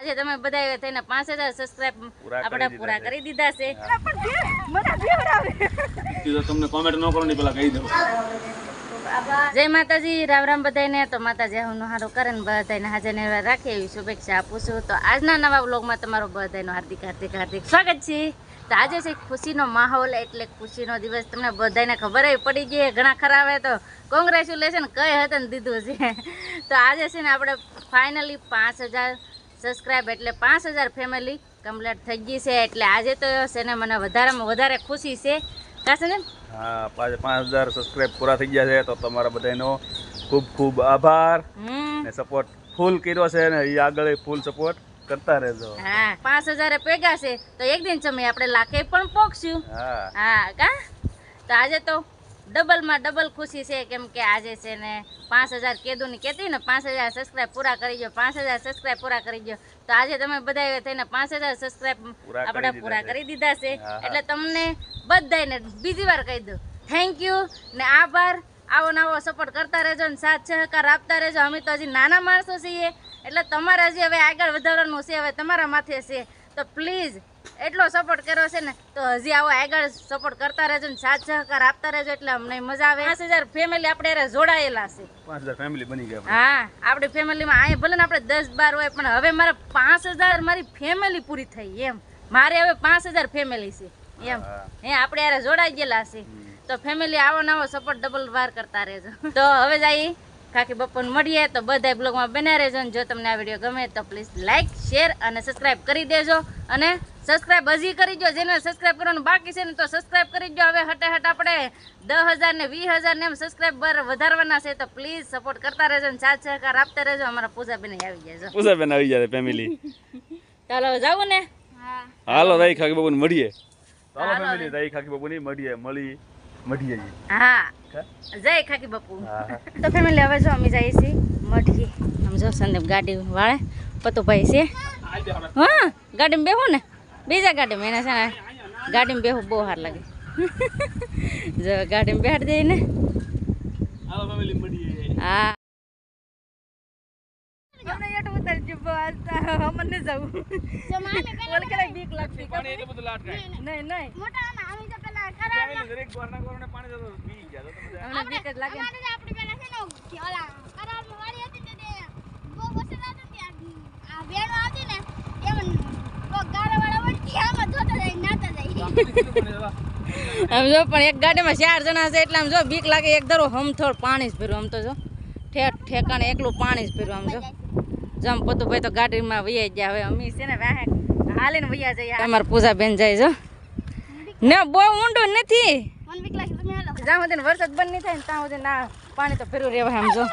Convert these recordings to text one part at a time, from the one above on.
આજે તમે બધા થઈને પાંચ હજાર સબસ્ક્રાઈબ પૂરા આપણે પૂરા કરી દીધા છે. મને બેવડાવે. ઈ તો તમને કોમેન્ટ ન કરો ને પેલા કહી દઉં જય માતાજી રામ રામ બધાને તો માતાજી હું હારો કરે ને બધાને હાજર ને રાખે એવી શુભેચ્છા આપું છું. તો આજના નવા બ્લોગમાં તમારું બધાનું હાર્દિક હાર્દિક હાર્દિક સ્વાગત છે. તો આજે છે ખુશીનો માહોલ એટલે ખુશીનો દિવસ. તમને બધાને ખબર પડી ગઈ ઘણા ખરા આવે તો કોંગ્રેચ્યુલેશન કઈ હતું ને દીધું છે. તો આજે છે ને આપણે ફાઇનલી પાંચ હજાર સબસ્ક્રાઈબ એટલે પાંચ હજાર ફેમિલી કમ્પ્લીટ થઈ ગઈ છે. એટલે આજે તો છે ને મને વધારેમાં વધારે ખુશી છે. કાશે ને હા પાંચ હજાર સબસ્ક્રાઇબ પૂરા થઈ ગયા છે તો તમારા બધાનો ખૂબ ખૂબ આભાર ને સપોર્ટ ફૂલ કર્યો છે ને એ આગળ ફૂલ સપોર્ટ કરતા રહેજો. હા પાંચ હજાર ભેગા છે તો એક દિન સમય આપણે લાખે પણ પોખશું હા. હા કા? તો આજે તો ડબલમાં ડબલ ખુશી છે કેમ કે આજે છે ને પાંચ હજાર કેદુની કહેતી ને પાંચ હજાર સબસ્ક્રાઈબ પૂરા કરી દો પાંચ હજાર સબસ્ક્રાઈબ પૂરા કરી દો તો આજે તમે બધા થઈને પાંચ હજાર સબસ્ક્રાઈબ આપણે પૂરા કરી દીધા છે. એટલે તમને બધાને બીજી વાર કહી દઉં. થેન્ક યુ ને આભાર. આવો નવો સપોર્ટ કરતા રહેજો ને સાથ સહકાર આપતા રહેજો. અમે તો હજી નાના માણસો છીએ. એટલે તમારે હજી હવે આગળ વધારવાનું છે હવે તમારા માથે છે. તો પ્લીઝ એટલો સપોર્ટ કર્યો છે ને તો હજી આવો આગળ સપોર્ટ કરતા રહેજો ને સાથ સહકાર આપતા રહેજો એટલે અમને મજા આવે. પાંચ હજાર ફેમિલી આપણે જોડાયેલા છે. પાંચ હજાર ફેમિલી બની ગયા હા આપણી ફેમિલીમાં અહીંયા ભલે ને આપણે દસ બાર હોય પણ હવે મારા પાંચ હજાર મારી ફેમિલી પૂરી થઈ એમ. મારે હવે પાંચ હજાર ફેમિલી છે એમ. હે. આપણે યારે જોડાઈ ગયેલા છે. તો ફેમિલી આવો નવો સપોર્ટ ડબલ વાર કરતા રહેજો. તો હવે જઈ કાકી બપોર મળીએ તો બધા બ્લોગમાં બન્યા રહેજો ને જો તમને આ વીડિયો ગમે તો પ્લીઝ લાઇક શેર અને સબસ્ક્રાઇબ કરી દેજો. અને સબસ્ક્રાઇબ હજી કરી દો જેને સબસ્ક્રાઈબ કરવાનું બાકી છે ને તો સબસ્ક્રાઈબ કરી દો હવે હટે હટ આપણે દસ હજાર ને વીસ હજાર ને એમ સબસ્ક્રાઈબર વધારવાના છે તો પ્લીઝ સપોર્ટ કરતા રહેજો ને સાથ સહકાર આપતા રહેજો. અમારા પૂજાબેન આવી જાય પૂજાબેન આવી જાય ફેમિલી ચાલો જાવું ને? હાલો રાઈ ખાકી બાબુ મળીએ. ચાલો હાલો, ફેમિલી રાઈ ખાકી બાબુ ની મળીએ મળી મળીએ હા? જય ખાકી બાપુ. તો ફેમિલી હવે જો અમે જઈએ છીએ મઢીએ. આમ જો સંદીપ ગાડી વાળે પતુભાઈ છે. હા. ગાડીમાં બેહો ને. બીજા ગાડીમાં એને છે ને ગાડીમાં બેહું બહુ હાર લાગે. જો ગાડીમાં બેહાડી દઈએ ને. હા. અમને જવું. બીક લાગતી. નહીં નહીં દરેક ઘરના ઘરોને પાણી જતો પી ગયા તો તમે અમને બીક જ લાગે ને. આમ જો પણ એક ગાડીમાં ચાર જણા છે એટલે આમ જો બીક લાગે એક ધરો હમથોડ પાણી જ પીરું આમ તો જો. ઠેક ઠેકાણે એકલું પાણી જ પીરું આમ જો. જમ પતુભાઈ તો ગાડીમાં વૈયા ગયા. હવે અમે છે ને વાહે હાલીને વૈયા જઈએ. અમારે પૂજા બેન જાય જો. ને બહુ ઊંડું નથી. જ્યાં સુધી વરસાદ બંધ નહીં થાય ને ત્યાં સુધી ના પાણી તો ફેરવું રહેવાય આમ જો.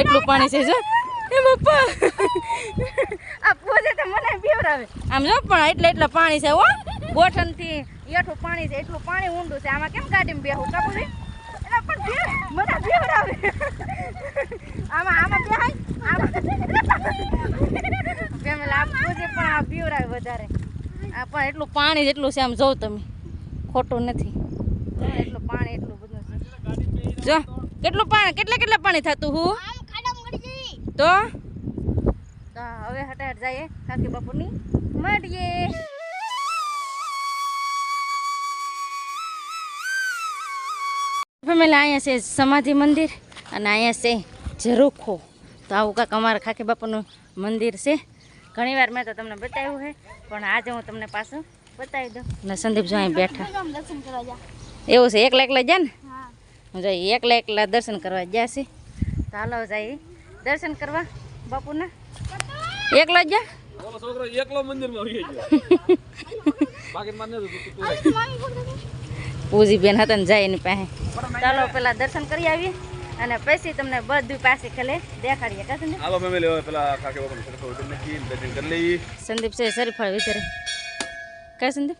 એટલું પાણી છે જો. એ આ પોજે તો મને બીવરાવે આમ જો પણ એટલે એટલે પાણી છે હો. ગોઠણથી એઠું પાણી છે એટલું પાણી ઊંડું છે. આમાં કેમ ગાડીમાં બેહું કાપું એલા પણ બે મને બીવરાવે આમાં આમાં બેહાય આમાં ફેમિલી આ પોજે પણ આ બીવરાવે વધારે. આ પણ એટલું પાણી જેટલું છે આમ જોઉં તમે. ખોટું નથી. એટલું પાણી એટલું બધું છે. જો કેટલું પાણી કેટલા કેટલા પાણી થતું હું? તો તો હવે હટાટ જઈએ. કાકી બાપુની મળીએ ફેમિલી અહીંયા છે સમાધિ મંદિર અને અહીંયા છે ઝરૂખો. તો આવું કાંક અમારા ખાકી બાપુનું મંદિર છે. ઘણીવાર મેં તો તમને બતાવ્યું છે પણ આજે હું તમને પાછું બતાવી દઉં. ને સંદીપ જો અહીં બેઠા. એવું છે એકલા એકલા જા ને? હું. જઈ એકલા એકલા દર્શન કરવા ગયા છે. તો હાલો જઈ દર્શન કરવા બાપુના? એકલા જ છોકરો એકલો મંદિરમાં આવી ગયો. બાકી મને પૂજી બેન હતા ને જાય એની પાસે. ચાલો પેલા દર્શન કરી આવીએ અને પછી તમને બધું પાસે ખેલે દેખાડીએ કાશે ને હાલો ફેમિલી હવે પેલા કાકી બાબુ સરખો ઉતરી નાખી દર્શન કરી લઈએ. સંદીપ છે શરીફા વિતરે કા સંદીપ?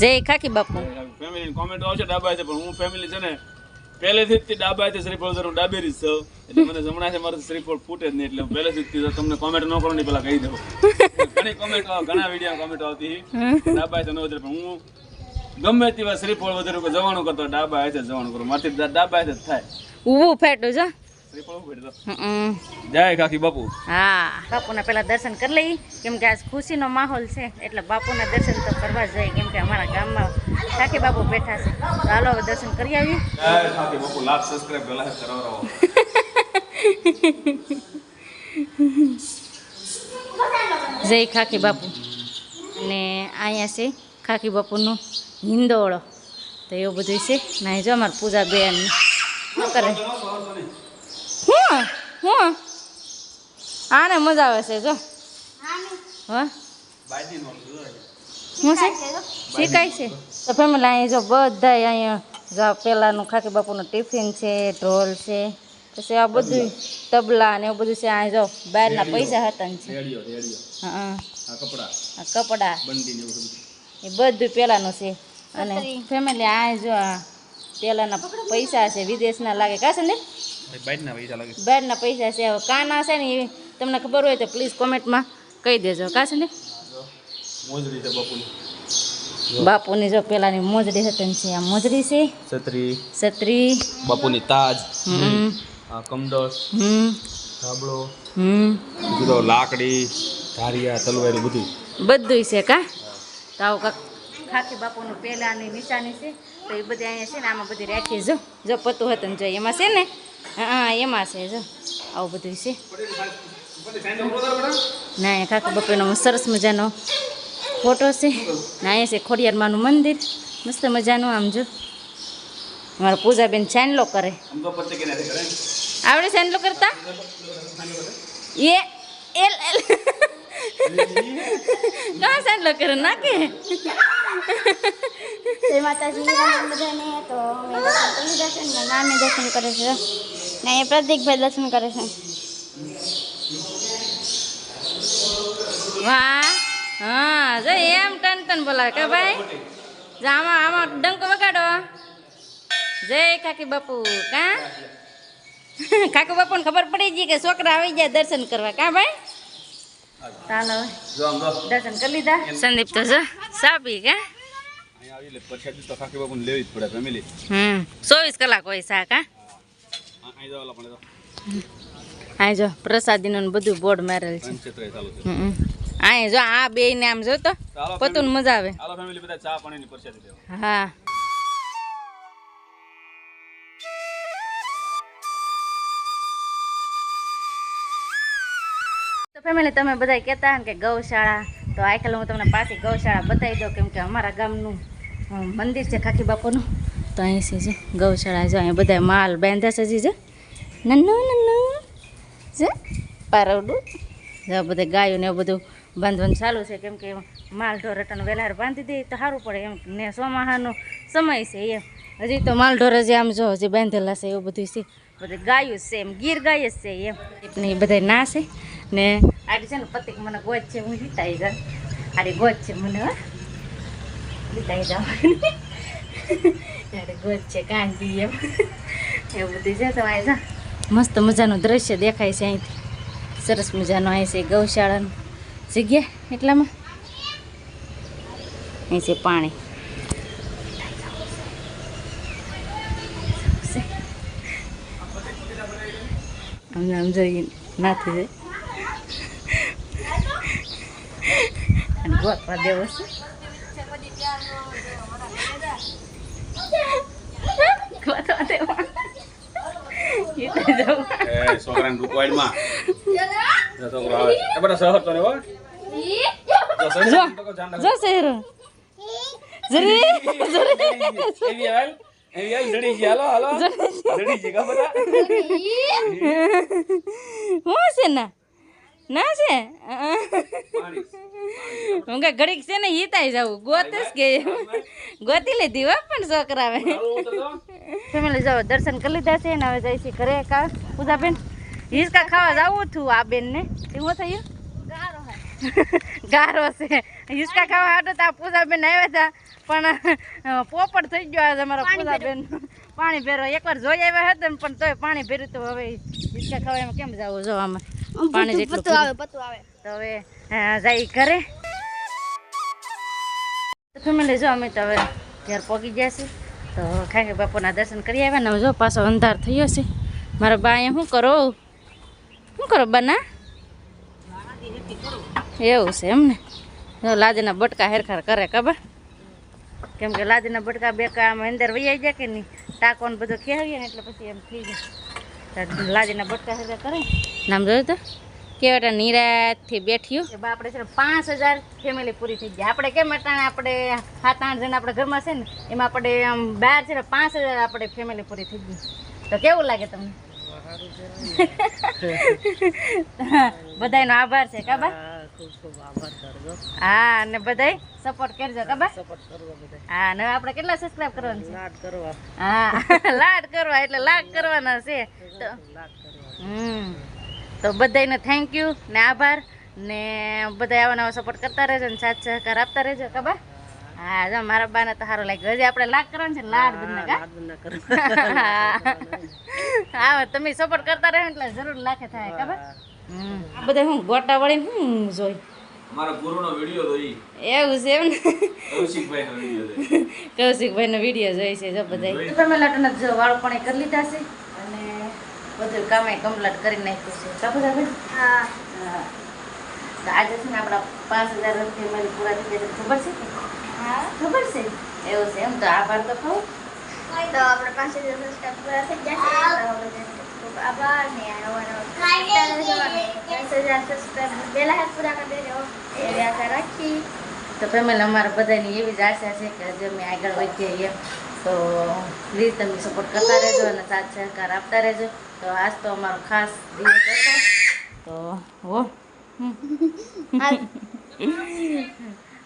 જય ખાકી બાપુ. ફેમિલી કોમેન્ટ આવશે ડાબા છે પણ હું ફેમિલી છે ને પહેલેથી જ ડાબાથી ડાબા છે શ્રીફળ જરૂર ડાબેરી જ છું. એટલે મને જમણા છે મારે શ્રીફળ ફૂટે જ નહીં, એટલે હું પહેલેથી જ તમને કોમેન્ટ ન કરો ને પેલા કહી દઉં. ઘણી કોમેન્ટ ઘણા વીડિયો કોમેન્ટ આવતી. ડાબા છે ન વધારે પણ હું ગમે તેવા શ્રીફળ વધારે જવાનું કરતો ડાબા હાથે જવાનું કરું. મારથી ડાબા છે થાય. ઊભું ફેટું જો જય કાકી બાપુ. હા બાપુના પહેલા દર્શન કરી લઈએ. કેમ કે આજ ખુશીનો માહોલ છે એટલે બાપુના દર્શન તો કરવા જોઈએ કેમ કે અમારા ગામમાં કાકી બાપુ બેઠા છે. તો હાલો દર્શન કરી આવી જય કાકી બાપુ લાઈક સબસ્ક્રાઇબ પેલા કરાવરાવો જય ખાકી બાપુ. અને અહીંયા છે ખાકી બાપુનું હિંદોળો તો એવું બધું છે. ના જો અમારે પૂજા બેન શું કરે? હું. હું. આને મજા આવે છે જો. હા. હું છે? શીખાય છે. તો ફેમિલી અહીંયા જો બધા અહીંયા જો પહેલાંનું પેલાનું ખાકી બાપુનું ટિફિન છે ઢોલ છે પછી આ બધું તબલા ને એવું બધું છે. અહીંયા જો બહારના પૈસા હતા ને છે. રેડિયો રેડિયો હા આ કપડા. આ એ બધું પહેલાંનું છે. અને ફેમિલી આ જો આ પેલાના પૈસા છે વિદેશના લાગે. કા છે ને? બધું બાઈટ ના પૈસા લાગે બેડના પૈસા છે. હવે કાના છે ને એ તમને ખબર હોય તો પ્લીઝ કોમેન્ટમાં કહી દેજો. કા છે ને? મોજડી છે બાપુની. બાપુની જો પેલાની મોજડી હતી ને છે આ મોજડી છે. છત્રી. છત્રી. બાપુની તાજ. હમ. આ કમડોસ હમ. ધાબળો. હમ. બીજો લાકડી ધારિયા તલવાર બધું બધું છે કા? તો આવું કાંક ખાકી બાપુનું પહેલાંની નિશાની છે તો એ બધી અહીંયા છે ને આમાં બધી રાખી જો. જો પતું હતું ને જો એમાં છે ને હા એમાં છે જો. આવું બધું છે. ના એ કાકા બાપુનો સરસ મજાનો ફોટો છે. ના એ છે ખોડિયારમાનું મંદિર. મસ્ત મજાનું આમ જો. અમારા પૂજાબેન ચાંદલો કરે. કે આવડે ચાંદલો કરતા? એ એલ એલ. ના ચાંદલો કરે? ના કે જય માતાજી બધાને તો અમે દર્શન ને નામે દર્શન કરે છે ને એ પ્રતિકભાઈ દર્શન કરે છે વાહ હા જો એમ ટન ટન બોલાવે કે ભાઈ? જા આમાં આમાં ડંકો વગાડો. જય કાકી બાપુ કા? કાકી બાપુને ખબર પડી ગઈ કે છોકરા આવી જાય દર્શન કરવા કા ભાઈ? ચાલો દર્શન કરી લીધા. સંદીપ તો જો સાપી કા? ચોવીસ કલાક હોય શા કા અહીં જવા પણ આ જો પ્રસાદીનું ને બધું બોર્ડ મારેલ છે. આ જો આ બે ને આમ જો તો પતું મજા આવે. પરસાદી હા. તો ફેમિલી તમે બધા કહેતા કે ગૌશાળા તો આખેલ હું તમને પાછી ગૌશાળા બતાવી દઉં કેમ કે અમારા ગામનું મંદિર છે ખાકી બાપુનું. તો અહીં છે જો ગૌશાળા જો અહીં બધા માલ બાંધ્યા છે જી જો. નન્નું નન્નું. જે? પારવડું. જો બધે ગાયું ને એવું બધું બાંધવાનું ચાલુ છે કેમ કે માલ ઢોર રટન વહેલાર બાંધી દે તો સારું પડે એમ. ને સોમાહાનો સમય છે એમ. હજી તો માલ ઢોર હજી આમ જો હજી બાંધેલા છે એવું બધું છે. બધે ગાયું જ છે એમ, ગીર ગાય જ છે એમ. ને બધા ના છે. ને આડી છે ને પતિક મને ગોજ છે, હું જીતાઈ જા આડી ગોજ છે મને જીતાઈ જાવ આડી ગોજ છે કાંજી એમ. એવું બધું છે તો અહીં જા. મસ્ત મજાનું દ્રશ્ય દેખાય છે અહીંથી. સરસ મજાનું અહીં છે ગૌશાળાનું. જગ્યા એટલામાં? અહીં છે પાણી. આમ આમ જોઈએ નાથી છે અને ગોતવા દેવો છે ગોતવા દેવો એટલે જવું એ છોકરાને રૂપવાડમાં જો છોકરો આવે એ બધા સહર તો ને હો જો સહર જો તો ધ્યાન રાખજો. જો શહેરો જરી એવી હાલ એવી હાલ જડી ગઈ હાલો હાલો જડી ગઈ ખબર આ? હું છે ના ના છે? હું કે ઘડીક છે ને હિતાઈ જાવું ગોતસ કે. ગોતી લીધી હો પણ છોકરાવે. હાલો, ફેમિલી જાઓ દર્શન કરી લીધા છે ને હવે જાય છે ઘરે કા પૂજાબેન હિંચકા ખાવા જાવું છું આ બેન ને એવું થયું ગારો છે. હિંચકા ખાવા હાટો તો આ પૂજાબેન આવ્યા હતા પણ પોપડ થઈ ગયો આજે અમારા પૂજાબેન. પાણી ભેરવા એકવાર જોઈ આવ્યા હતા પણ તોય પાણી ભેર્યું તો હવે હિંચકા ખાવા એમાં કેમ જવું જો આમાં? પાણી જેટલું પતું આવે પતું આવે. તો હવે જાય ઘરે. તો ફેમિલી જો અમે તો હવે ઘેર પહોંચી ગયા તો ખાકે બાપુના દર્શન કરી આવ્યા ને જો પાછો અંધાર થયો છે. મારા બા અહીંયા શું કરો? શું કરો બના? એવું છે એમ ને જો લાદીના બટકા હેરખાર કરે ખબર કેમ કે લાદીના બટકા બેકા આમ અંદર વૈયા જાય કે નહીં? ટાકો ને બધું ખેવાય ને એટલે પછી એમ થઈ જાય. લાદીના બટકા હેરખાર કરે. નામ જોયું તો? કેવટા નિરાતથી બેઠ્યું કે બા આપણે છે ને પાંચ હજાર ફેમિલી પૂરી થઈ ગઈ. આપણે કેમ અટાણે આપણે સાત આઠ જણ આપણે ઘરમાં છે ને એમાં આપણે આમ બહાર છે ને પાંચ હજાર આપણે ફેમિલી પૂરી થઈ ગઈ. તો કેવું લાગે તમને? બધાયનો આભાર છે કાબા હા અને બધાય સપોર્ટ કરજો કાબા હા અને આપણે કેટલા સબસ્ક્રાઇબ કરવાનું છે? હા લાડ કરવા એટલે લાડ કરવાના છે. તો હમ તો બધાને થેન્ક યુ ને આભાર ને બધા આવા નવા સપોર્ટ કરતા રહેજો ને સાથ સહકાર આપતા રહેજો કાબા હા. જો મારા બાને તો સારું લાગ્યું. હજી આપણે લાડ કરવાનું છે લાડ કા? હા તમે સપોર્ટ કરતા રહો એટલે જરૂર લાખે થાય ખબર? આ બધા હું ગોટા વળીને હું જોઈ. મારા ગુરુનો વિડિયો તો ઈ. એવું છે એમ ને? કૌશિકભાઈનો વીડિયો છે કૌશિકભાઈનો વીડિયો જોઈ છે જો બધા તમે લાટના જો વાળ પણ કરી લીધા છે અને બધું કામે કમ્પ્લીટ કરી નાખ્યું છે. કા બધા હા. હા. તો આજે છે ને આપણા પાંચ હજાર રૂપિયા મારી પૂરા થઈ ગયા ખબર છે હા. ખબર છે? એવું છે એમ તો આભાર તો કહું. તો આપણે ને દસ હજાર રૂપિયા પૂરા થઈ ગયા તો ફેમિલી અમારા બધાની એવી જ આશા છે કે હજી અમે આગળ વધીએ એમ તો પ્લીઝ તમે સપોર્ટ કરતા રહેજો અને સાથ સહકાર આપતા રહેજો તો આજ તો અમારો ખાસ દિવસ હતો તો હો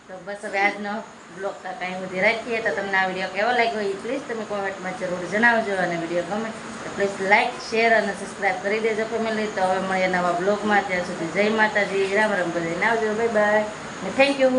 તો બસ હવે આજનો બ્લોગ કાંઈ સુધી રાખીએ. તો તમને આ વીડિયો કેવો લાગ્યો એ પ્લીઝ તમે કોમેન્ટમાં જરૂર જણાવજો અને વીડિયો ગમે તો પ્લીઝ લાઇક શેર અને સબસ્ક્રાઈબ કરી દેજો ફેમિલી તો હવે મળીએ નવા બ્લોગમાં ત્યાં સુધી જય માતાજી. રામ રામ બધાને આવજો. બાય બાય ને થેન્ક યુ